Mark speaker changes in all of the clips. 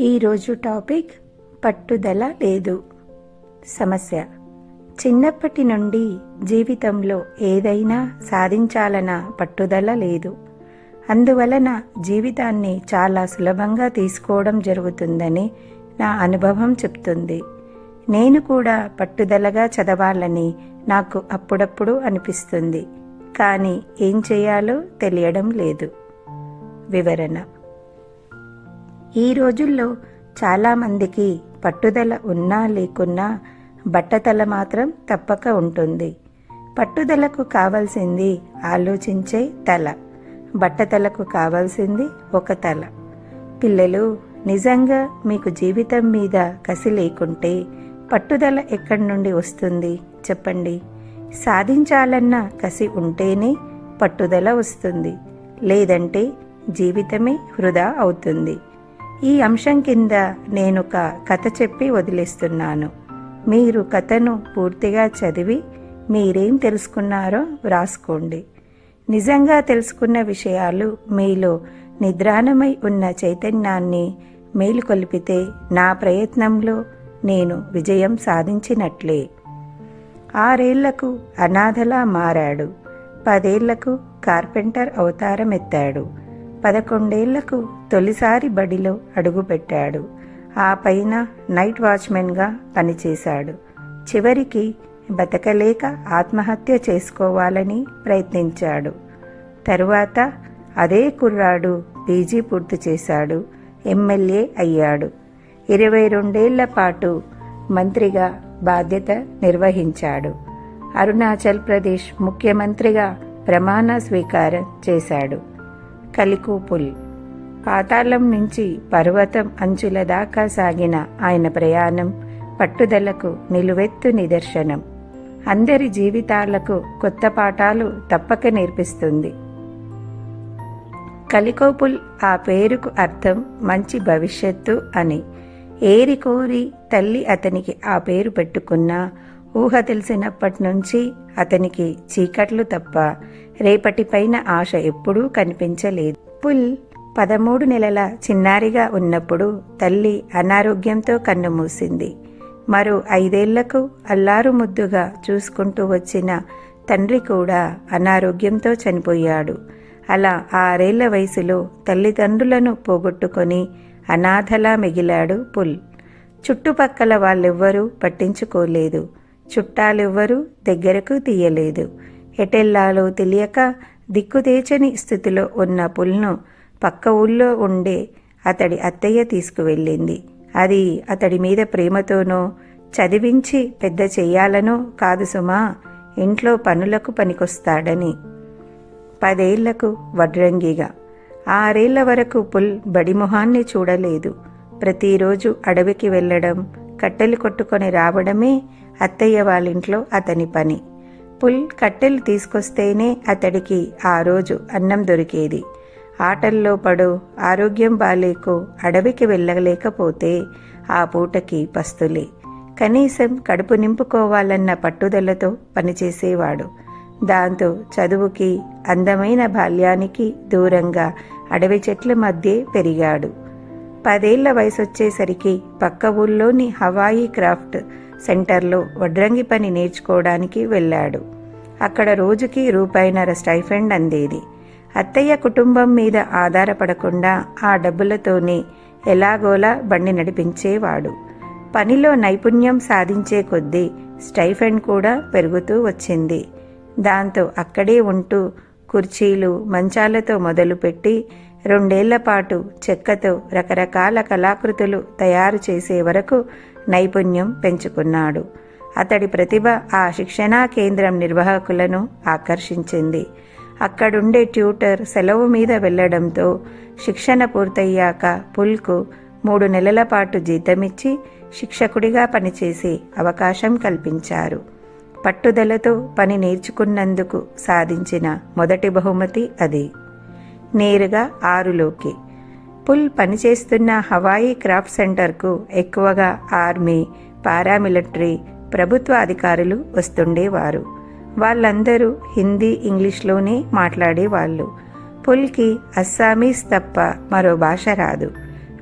Speaker 1: ఈరోజు టాపిక్ పట్టుదల లేదు. సమస్య. చిన్నప్పటి నుండి జీవితంలో ఏదైనా సాధించాలన్న పట్టుదల లేదు. అందువలన జీవితాన్ని చాలా సులభంగా తీసుకోవడం జరుగుతుందని నా అనుభవం చెప్తుంది. నేను కూడా పట్టుదలగా చదవాలని నాకు అప్పుడప్పుడు అనిపిస్తుంది. కానీ ఏం చేయాలో తెలియడం లేదు. వివరణ. ఈ రోజుల్లో చాలామందికి పట్టుదల ఉన్నా లేకున్నా బట్టతల మాత్రం తప్పక ఉంటుంది. పట్టుదలకు కావాల్సింది ఆలోచించే తల. బట్టతలకు కావాల్సింది ఒక తల. పిల్లలు నిజంగా మీకు జీవితం మీద కసి లేకుంటే పట్టుదల ఎక్కడి నుండి వస్తుంది? చెప్పండి. సాధించాలన్న కసి ఉంటేనే పట్టుదల వస్తుంది. లేదంటే జీవితమే వృధా అవుతుంది. ఈ అంశం కింద నేను ఒక కథ చెప్పి వదిలేస్తున్నాను. మీరు కథను పూర్తిగా చదివి మీరేం తెలుసుకున్నారో వ్రాసుకోండి. నిజంగా తెలుసుకున్న విషయాలు మీలో నిద్రాణమై ఉన్న చైతన్యాన్ని మేలుకొల్పితే నా ప్రయత్నంలో నేను విజయం సాధించినట్లే. ఆరేళ్ళకు అనాథలా మారాడు. పదేళ్ళకు కార్పెంటర్ అవతారం ఎత్తాడు పదకొండేళ్ళకు తొలిసారి బడిలో అడుగుపెట్టాడు. ఆ పైన నైట్ వాచ్మెన్గా పనిచేశాడు. చివరికి బతకలేక ఆత్మహత్య చేసుకోవాలని ప్రయత్నించాడు. తరువాత అదే కుర్రాడు పీజీ పూర్తి చేశాడు. ఎమ్మెల్యే అయ్యాడు. ఇరవై రెండేళ్ళ పాటు మంత్రిగా బాధ్యత నిర్వహించాడు. అరుణాచల్ ప్రదేశ్ ముఖ్యమంత్రిగా ప్రమాణ స్వీకారం చేశాడు. కలికూపుల్. పాతాళం నుంచి పర్వతం అంచుల దాకా సాగిన ఆయన ప్రయాణం పట్టుదలకు నిలువెత్తు నిదర్శనం. అందరి జీవితాలకు కొత్త పాఠాలు తప్పక నేర్పిస్తుంది. కలికోపుల్ ఆ పేరుకు అర్థం మంచి భవిష్యత్తు అని. ఏరి కోరి తల్లి అతనికి ఆ పేరు పెట్టుకున్నా ఊహ తెలిసినప్పటి నుంచి అతనికి చీకట్లు తప్ప రేపటిపైన ఆశ ఎప్పుడూ కనిపించలేదు. పుల్ పదమూడు నెలల చిన్నారిగా ఉన్నప్పుడు తల్లి అనారోగ్యంతో కన్నుమూసింది. మరో ఐదేళ్ళకు అల్లారు ముద్దుగా చూసుకుంటూ వచ్చిన తండ్రి కూడా అనారోగ్యంతో చనిపోయాడు. అలా ఆరేళ్ళ వయసులో తల్లిదండ్రులను పోగొట్టుకొని అనాథలా మిగిలాడు పుల్. చుట్టుపక్కల వాళ్ళెవ్వరూ పట్టించుకోలేదు. చుట్టాలెవ్వరూ దగ్గరకు తీయలేదు. ఎటెల్లాలో తెలియక దిక్కుతేచని స్థితిలో ఉన్న పుల్ను పక్క ఊళ్ళో ఉండే అతడి అత్తయ్య తీసుకువెళ్ళింది. అది అతడి మీద ప్రేమతోనో చదివించి పెద్ద చేయాలనో కాదు సుమా ఇంట్లో పనులకు పనికొస్తాడని. పదేళ్ళకు వడ్రంగిగా. ఆరేళ్ళ వరకు పుల్ బడిమొహాన్ని చూడలేదు. ప్రతిరోజు అడవికి వెళ్ళడం కట్టెలు కొట్టుకొని రావడమే అత్తయ్య వాళ్ళింట్లో అతని పని. పుల్ కట్టెలు తీసుకొస్తేనే అతడికి ఆ రోజు అన్నం దొరికేది. ఆటల్లో పడు ఆరోగ్యం బాలేకు అడవికి వెళ్ళలేకపోతే ఆ పూటకి పస్తులే. కనీసం కడుపు నింపుకోవాలన్న పట్టుదలతో పనిచేసేవాడు. దాంతో చదువుకి అందమైన బాల్యానికి దూరంగా అడవి చెట్ల మధ్య పెరిగాడు. పదేళ్ళ వయసొచ్చేసరికి పక్క ఊళ్ళోని హవాయి క్రాఫ్ట్ సెంటర్లో వడ్రంగి పని నేర్చుకోవడానికి వెళ్ళాడు. అక్కడ రోజుకి రూపాయినర స్టైఫండ్ అందేది. అత్తయ్య కుటుంబం మీద ఆధారపడకుండా ఆ డబ్బులతోనే ఎలాగోలా బండి నడిపించేవాడు. పనిలో నైపుణ్యం సాధించే కొద్దీ స్టైఫెండ్ కూడా పెరుగుతూ వచ్చింది. దాంతో అక్కడే ఉంటూ కుర్చీలు మంచాలతో మొదలుపెట్టి రెండేళ్ళ పాటు చెక్కతో రకరకాల కళాకృతులు తయారు చేసే వరకు నైపుణ్యం పెంచుకున్నాడు. అతడి ప్రతిభ ఆ శిక్షణా కేంద్రం నిర్వాహకులను ఆకర్షించింది. అక్కడుండే ట్యూటర్ సెలవు మీద వెళ్ళడంతో శిక్షణ పూర్తయ్యాక పుల్కు మూడు నెలల పాటు జీతమిచ్చి శిక్షకుడిగా పనిచేసే అవకాశం కల్పించారు. పట్టుదలతో పని నేర్చుకున్నందుకు సాధించిన మొదటి బహుమతి అది. నేరుగా ఆరులోకి పుల్ పనిచేస్తున్న హవాయి క్రాఫ్ట్ సెంటర్కు ఎక్కువగా ఆర్మీ పారామిలిటరీ ప్రభుత్వ అధికారులు వస్తుండేవారు. వాళ్ళందరూ హిందీ ఇంగ్లీష్లోనే మాట్లాడేవాళ్ళు. పుల్కి అస్సామీస్ తప్ప మరో భాష రాదు.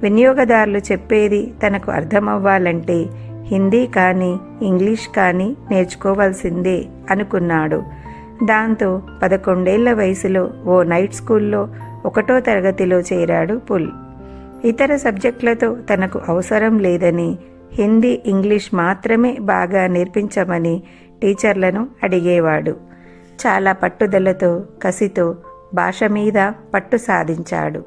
Speaker 1: వినియోగదారులు చెప్పేది తనకు అర్థమవ్వాలంటే హిందీ కానీ ఇంగ్లీష్ కానీ నేర్చుకోవాల్సిందే అనుకున్నాడు. దాంతో పదకొండేళ్ళ వయసులో ఓ నైట్ స్కూల్లో ఒకటో తరగతిలో చేరాడు పుల్. ఇతర సబ్జెక్టులతో తనకు అవసరం లేదని హిందీ ఇంగ్లీష్ మాత్రమే బాగా నేర్పించమని టీచర్లను అడిగేవాడు. చాలా పట్టుదలతో కసితో భాష మీద పట్టు సాధించాడు.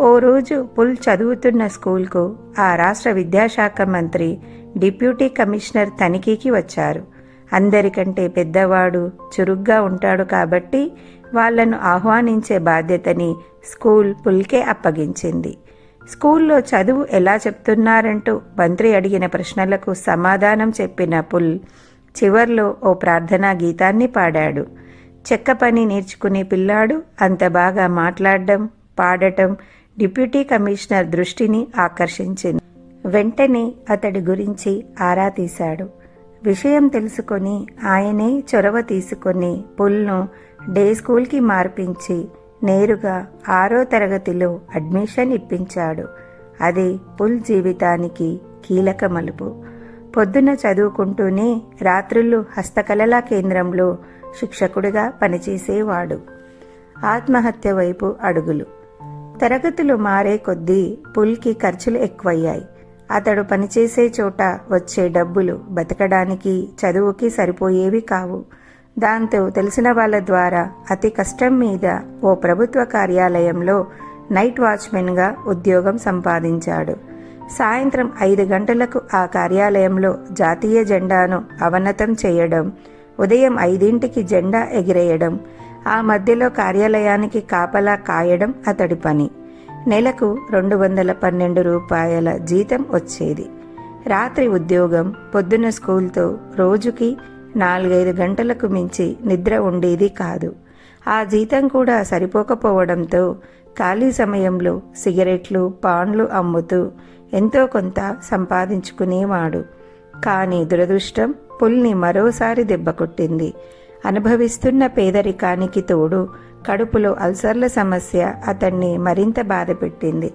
Speaker 1: ఓ రోజు పుల్ చదువుతున్న స్కూల్కు ఆ రాష్ట్ర విద్యాశాఖ మంత్రి డిప్యూటీ కమిషనర్ తనిఖీకి వచ్చారు. అందరికంటే పెద్దవాడు చురుగ్గా ఉంటాడు కాబట్టి వాళ్ళను ఆహ్వానించే బాధ్యతని స్కూల్ పుల్కే అప్పగించింది. స్కూల్లో చదువు ఎలా చెప్తున్నారంటూ మంత్రి అడిగిన ప్రశ్నలకు సమాధానం చెప్పిన పుల్ చివర్లో ఓ ప్రార్థనా గీతాన్ని పాడాడు. చెక్క పని నేర్చుకునే పిల్లాడు అంత బాగా మాట్లాడడం పాడటం డిప్యూటీ కమిషనర్ దృష్టిని ఆకర్షించింది. వెంటనే అతడి గురించి ఆరా తీశాడు. విషయం తెలుసుకొని ఆయనే చొరవ తీసుకొని పుల్ను డే స్కూల్కి మార్పించి నేరుగా ఆరో తరగతిలో అడ్మిషన్ ఇప్పించాడు. అది పుల్ జీవితానికి కీలక మలుపు. పొద్దున చదువుకుంటూనే రాత్రులు హస్తకళలా కేంద్రంలో శిక్షకుడిగా పనిచేసేవాడు. ఆత్మహత్య వైపు అడుగులు. తరగతులు మారే కొద్దీ పుల్కి ఖర్చులు ఎక్కువయ్యాయి. అతడు పనిచేసే చోట వచ్చే డబ్బులు బతకడానికి చదువుకి సరిపోయేవి కావు. దాంతో తెలిసిన వాళ్ళ ద్వారా అతి కష్టం మీద ఓ ప్రభుత్వ కార్యాలయంలో నైట్ వాచ్మెన్గా ఉద్యోగం సంపాదించాడు. సాయంత్రం ఐదు గంటలకు ఆ కార్యాలయంలో జాతీయ జెండాను అవనతం చేయడం ఉదయం ఐదింటికి జెండా ఎగిరేయడం ఆ మధ్యలో కార్యాలయానికి కాపలా కాయడం అతడి పని. నెలకు రెండు వందల పన్నెండు రూపాయల జీతం వచ్చేది. రాత్రి ఉద్యోగం పొద్దున స్కూల్తో రోజుకి నాలుగైదు గంటలకు మించి నిద్ర ఉండేది కాదు. ఆ జీతం కూడా సరిపోకపోవడంతో ఖాళీ సమయంలో సిగరెట్లు పాన్లు అమ్ముతూ ఎంతో కొంత సంపాదించుకునేవాడు. కానీ దురదృష్టం పుల్ని మరోసారి దెబ్బ కొట్టింది. అనుభవిస్తున్న పేదరికానికి తోడు కడుపులో అల్సర్ల సమస్య అతన్ని మరింత బాధపెట్టింది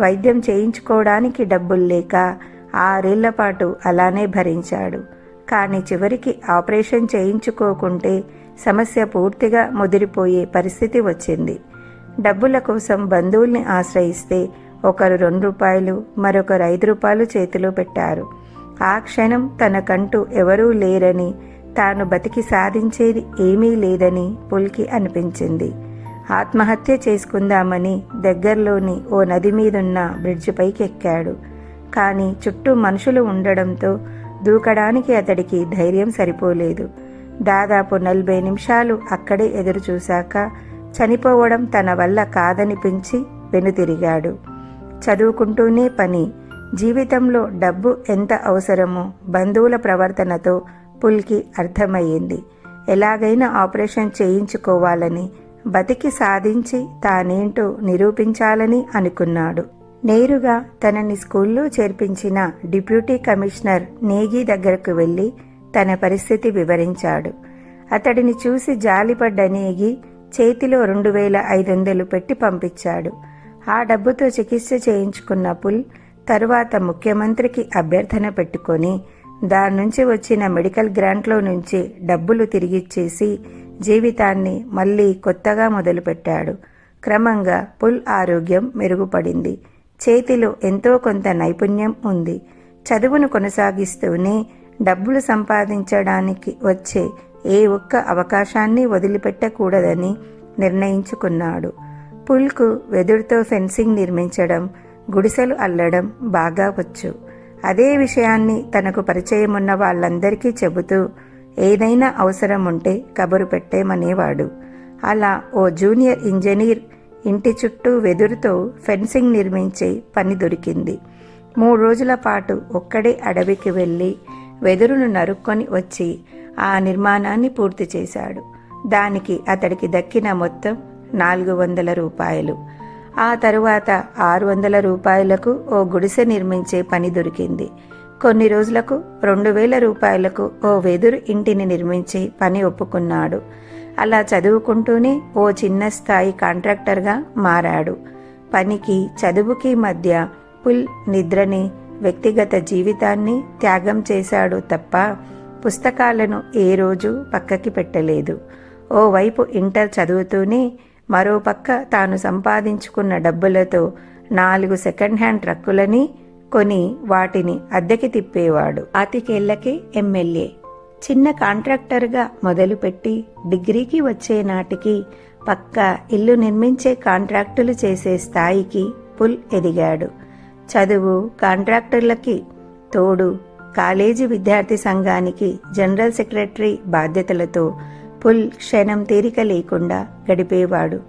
Speaker 1: వైద్యం చేయించుకోవడానికి డబ్బులు లేక ఆరేళ్ళ పాటు అలానే భరించాడు. కానీ చివరికి ఆపరేషన్ చేయించుకోకుంటే సమస్య పూర్తిగా ముదిరిపోయే పరిస్థితి వచ్చింది. డబ్బుల కోసం బంధువుల్ని ఆశ్రయిస్తే ఒకరు రెండు రూపాయలు మరొకరు ఐదు రూపాయలు చేతిలో పెట్టారు. ఆ క్షణం తనకంటూ ఎవరూ లేరని తాను బతికి సాధించేది ఏమీ లేదని పుల్కి అనిపించింది. ఆత్మహత్య చేసుకుందామని దగ్గరలోని ఓ నది మీదున్న బ్రిడ్జిపైకి ఎక్కాడు కానీ చుట్టూ మనుషులు ఉండడంతో దూకడానికి అతడికి ధైర్యం సరిపోలేదు. దాదాపు నలభై నిమిషాలు అక్కడే ఎదురుచూశాక చనిపోవడం తన వల్ల కాదనిపించి వెనుతిరిగాడు. చదువుకుంటూనే పని. జీవితంలో డబ్బు ఎంత అవసరమో బంధువుల ప్రవర్తనతో పుల్కి అర్థమయ్యింది. ఎలాగైనా ఆపరేషన్ చేయించుకోవాలని బతికి సాధించి తానేంటో నిరూపించాలని అనుకున్నాడు. నేరుగా తనని స్కూల్లో చేర్పించిన డిప్యూటీ కమిషనర్ నేగి దగ్గరకు వెళ్ళి తన పరిస్థితి వివరించాడు. అతడిని చూసి జాలిపడ్డ నేగి చేతిలో రెండు వేల ఐదు వందలు పెట్టి పంపించాడు. ఆ డబ్బుతో చికిత్స చేయించుకున్న పుల్ తరువాత ముఖ్యమంత్రికి అభ్యర్థన పెట్టుకొని దాని నుంచి వచ్చిన మెడికల్ గ్రాంట్లో నుంచి డబ్బులు తిరిగిచ్చేసి జీవితాన్ని మళ్ళీ కొత్తగా మొదలుపెట్టాడు. క్రమంగా పుల్ ఆరోగ్యం మెరుగుపడింది. చేతిలో ఎంతో కొంత నైపుణ్యం ఉంది. చదువును కొనసాగిస్తూనే డబ్బులు సంపాదించడానికి వచ్చే ఏ ఒక్క అవకాశాన్ని వదిలిపెట్టకూడదని నిర్ణయించుకున్నాడు. పుల్కు వెదురుతో ఫెన్సింగ్ నిర్మించడం గుడిసెలు అల్లడం బాగా వచ్చు. అదే విషయాన్ని తనకు పరిచయమున్న వాళ్ళందరికీ చెబుతూ ఏదైనా అవసరం ఉంటే కబురు పెట్టేమనేవాడు. అలా ఓ జూనియర్ ఇంజనీర్ ఇంటి చుట్టూ వెదురుతో ఫెన్సింగ్ నిర్మించే పని దొరికింది. మూడు రోజుల పాటు ఒక్కడే అడవికి వెళ్ళి వెదురును నరుక్కొని వచ్చి ఆ నిర్మాణాన్ని పూర్తి చేశాడు. దానికి అతడికి దక్కిన మొత్తం నాలుగు వందల రూపాయలు. ఆ తరువాత ఆరు వందల రూపాయలకు ఓ గుడిసె నిర్మించే పని దొరికింది. కొన్ని రోజులకు రెండు వేల రూపాయలకు ఓ వెదురు ఇంటిని నిర్మించి పని ఒప్పుకున్నాడు. అలా చదువుకుంటూనే ఓ చిన్న స్థాయి కాంట్రాక్టర్గా మారాడు. పనికి చదువుకి మధ్య పుల్ నిద్రని వ్యక్తిగత జీవితాన్ని త్యాగం చేశాడు తప్ప పుస్తకాలను ఏ రోజు పక్కకి పెట్టలేదు. ఓవైపు ఇంటర్ చదువుతూనే మరో పక్క తాను సంపాదించుకున్న డబ్బులతో నాలుగు సెకండ్ హ్యాండ్ ట్రక్కులని కొని వాటిని అద్దెకి తిప్పేవాడు. అతికేళ్ళకి ఎమ్మెల్యే. చిన్న కాంట్రాక్టర్గా మొదలుపెట్టి డిగ్రీకి వచ్చే నాటికి పక్క ఇల్లు నిర్మించే కాంట్రాక్టులు చేసే స్థాయికి పుల్ ఎదిగాడు. చదువు కాంట్రాక్టర్లకి తోడు కాలేజీ విద్యార్థి సంఘానికి జనరల్ సెక్రటరీ బాధ్యతలతో పుల్ క్షణం తీరిక లేకుండా గడిపేవాడు.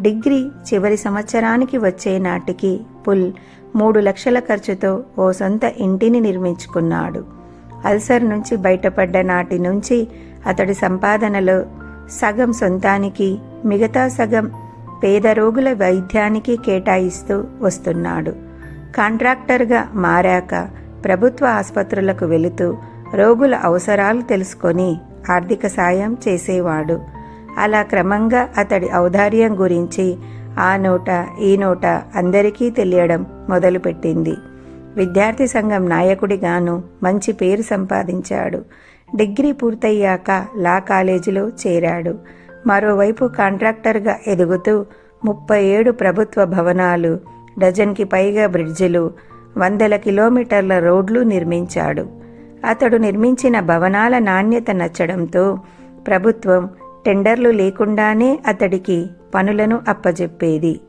Speaker 1: డిగ్రీ చివరి సంవత్సరానికి వచ్చే నాటికి పుల్ మూడు లక్షల ఖర్చుతో ఓ సొంత ఇంటిని నిర్మించుకున్నాడు. అల్సర్ నుంచి బయటపడ్డ నాటి నుంచి అతడి సంపాదనలో సగం సొంతానికి మిగతా సగం పేద రోగుల వైద్యానికి కేటాయిస్తూ వస్తున్నాడు. కాంట్రాక్టర్గా మారాక ప్రభుత్వ ఆసుపత్రులకు వెళుతూ రోగుల అవసరాలు తెలుసుకొని ఆర్థిక సాయం చేసేవాడు. అలా క్రమంగా అతడి ఔదార్యం గురించి ఆ నోట ఈ నోట అందరికీ తెలియడం మొదలుపెట్టింది. విద్యార్థి సంఘం నాయకుడిగాను మంచి పేరు సంపాదించాడు. డిగ్రీ పూర్తయ్యాక లా కాలేజీలో చేరాడు. మరోవైపు కాంట్రాక్టర్గా ఎదుగుతూ ముప్పై ఏడు ప్రభుత్వ భవనాలు డజన్కి పైగా బ్రిడ్జిలు వందల కిలోమీటర్ల రోడ్లు నిర్మించాడు. అతడు నిర్మించిన భవనాల నాణ్యత నచ్చడంతో ప్రభుత్వం టెండర్లు లేకుండానే అతడికి పనులను అప్పజెప్పేది.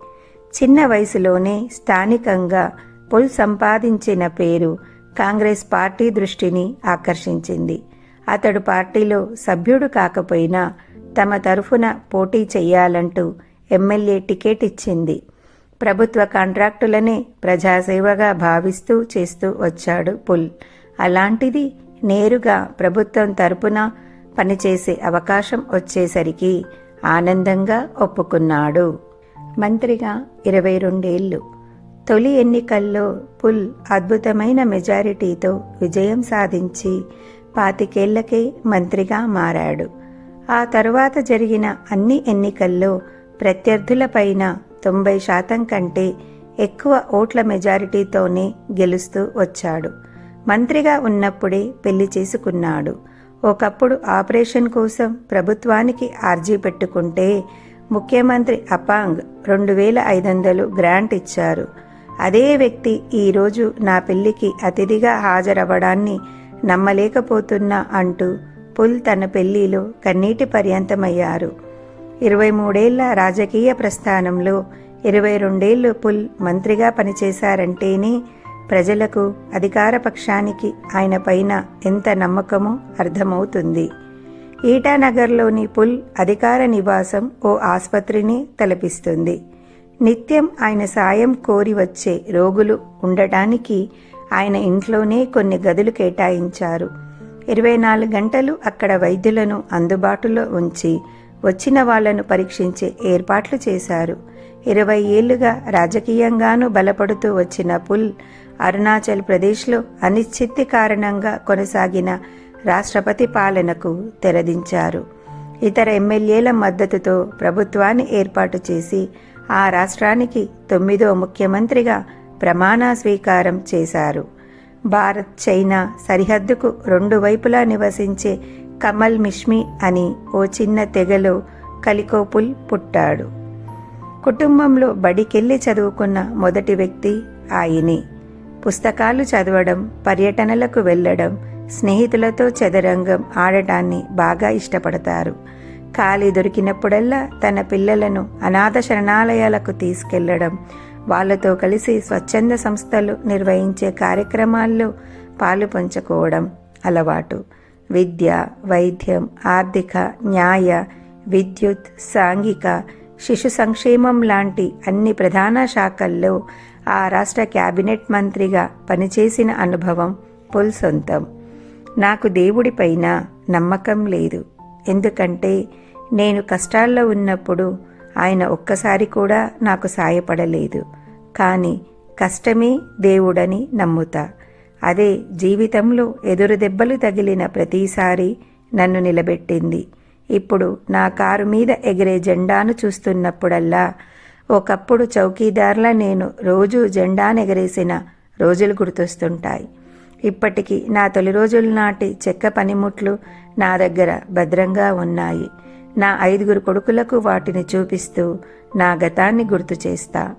Speaker 1: చిన్న వయసులోనే స్థానికంగా పుల్ సంపాదించిన పేరు కాంగ్రెస్ పార్టీ దృష్టిని ఆకర్షించింది. అతడు పార్టీలో సభ్యుడు కాకపోయినా తమ తరఫున పోటీ చేయాలంటూ ఎమ్మెల్యే టికెట్ ఇచ్చింది. ప్రభుత్వ కాంట్రాక్టులనే ప్రజాసేవగా భావిస్తూ చేస్తూ వచ్చాడు పుల్. అలాంటిది నేరుగా ప్రభుత్వం తరపున పనిచేసే అవకాశం వచ్చేసరికి ఆనందంగా ఒప్పుకున్నాడు. మంత్రిగా ఇరవై రెండేళ్ళు తొలి ఎన్నికల్లో పుల్ అద్భుతమైన మెజారిటీతో విజయం సాధించి పాతికేళ్ళకే మంత్రిగా మారాడు. ఆ తరువాత జరిగిన అన్ని ఎన్నికల్లో ప్రత్యర్థులపైన తొంభై శాతం కంటే ఎక్కువ ఓట్ల మెజారిటీతోనే గెలుస్తూ వచ్చాడు. మంత్రిగా ఉన్నప్పుడే పెళ్ళి చేసుకున్నాడు. ఒకప్పుడు ఆపరేషన్ కోసం ప్రభుత్వానికి ఆర్జీ పెట్టుకుంటే ముఖ్యమంత్రి అపాంగ్ రెండు వేల ఐదు వందలు గ్రాంట్ ఇచ్చారు. అదే వ్యక్తి ఈరోజు నా పెళ్ళికి అతిథిగా హాజరవ్వడాన్ని నమ్మలేకపోతున్నా అంటూ పుల్ తన పెళ్ళిలో కన్నీటి పర్యంతమయ్యారు. ఇరవై మూడేళ్ళ రాజకీయ ప్రస్థానంలో ఇరవై రెండేళ్ళు పుల్ మంత్రిగా పనిచేశారంటేనే ప్రజలకు అధికార పక్షానికి ఆయన పైన ఎంత నమ్మకమో అర్థమవుతుంది. ఈటానగర్లోని పుల్ అధికార నివాసం ఓ ఆసుపత్రిని తలపిస్తుంది. నిత్యం ఆయన సాయం కోరి వచ్చే రోగులు ఉండటానికి ఆయన ఇంట్లోనే కొన్ని గదులు కేటాయించారు. ఇరవై నాలుగు గంటలు అక్కడ వైద్యులను అందుబాటులో ఉంచి వచ్చిన వాళ్ళను పరీక్షించే ఏర్పాట్లు చేశారు. ఇరవై ఏళ్ళుగా రాజకీయంగానూ బలపడుతూ వచ్చిన పుల్ అరుణాచల్ ప్రదేశ్లో అనిశ్చితి కారణంగా కొనసాగిన రాష్ట్రపతి పాలనకు తెరదించారు. ఇతర ఎమ్మెల్యేల మద్దతుతో ప్రభుత్వాన్ని ఏర్పాటు చేసి ఆ రాష్ట్రానికి తొమ్మిదో ముఖ్యమంత్రిగా ప్రమాణ స్వీకారం చేశారు. భారత్ చైనా సరిహద్దుకు రెండు వైపులా నివసించే కమల్ మిష్మి అని ఓ చిన్న తెగలో కలికోపుల్ పుట్టాడు. కుటుంబంలో బడికెళ్ళి చదువుకున్న మొదటి వ్యక్తి ఆయనే. పుస్తకాలు చదవడం పర్యటనలకు వెళ్ళడం స్నేహితులతో చదరంగం ఆడటాన్ని బాగా ఇష్టపడతారు. ఖాళీ దొరికినప్పుడల్లా తన పిల్లలను అనాథ శరణాలయాలకు తీసుకెళ్ళడం. వాళ్ళతో కలిసి స్వచ్ఛంద సంస్థలు నిర్వహించే కార్యక్రమాల్లో పాలు పంచుకోవడం అలవాటు. విద్య వైద్యం ఆర్థిక న్యాయ విద్యుత్ సాంఘిక శిశు సంక్షేమం లాంటి అన్ని ప్రధాన శాఖల్లో ఆ రాష్ట్ర క్యాబినెట్ మంత్రిగా పనిచేసిన అనుభవం పుల్ సొంతం. నాకు దేవుడిపైన నమ్మకం లేదు. ఎందుకంటే నేను కష్టాల్లో ఉన్నప్పుడు ఆయన ఒక్కసారి కూడా నాకు సాయపడలేదు. కానీ కష్టమే దేవుడని నమ్ముతా. అదే జీవితంలో ఎదురు దెబ్బలు తగిలిన ప్రతిసారి నన్ను నిలబెట్టింది. ఇప్పుడు నా కారు మీద ఎగిరే జెండాను చూస్తున్నప్పుడల్లా ఒకప్పుడు చౌకీదార్ల నేను రోజూ జెండానెగరేసిన రోజులు గుర్తొస్తుంటాయి. ఇప్పటికీ నా తొలి రోజుల నాటి చెక్క పనిముట్లు నా దగ్గర భద్రంగా ఉన్నాయి. నా ఐదుగురు కొడుకులకు వాటిని చూపిస్తూ నా గతాన్ని గుర్తు చేస్తా.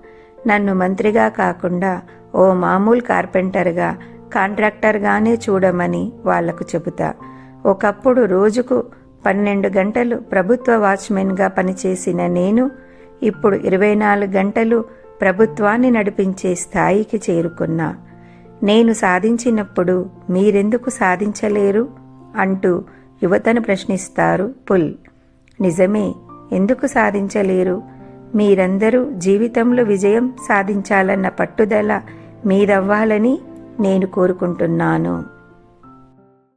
Speaker 1: నన్ను మంత్రిగా కాకుండా ఓ మామూలు కార్పెంటర్గా కాంట్రాక్టర్గానే చూడమని వాళ్ళకు చెబుతా. ఒకప్పుడు రోజుకు పన్నెండు గంటలు ప్రభుత్వ వాచ్మెన్గా పనిచేసిన నేను ఇప్పుడు ఇరవై నాలుగు గంటలు ప్రభుత్వాన్ని నడిపించే స్థాయికి చేరుకున్నా. నేను సాధించినప్పుడు మీరెందుకు సాధించలేరు? అంటూ యువతను ప్రశ్నిస్తారు పుల్. నిజమే ఎందుకు సాధించలేరు? మీరందరూ జీవితంలో విజయం సాధించాలన్న పట్టుదల మీదవ్వాలని నేను కోరుకుంటున్నాను.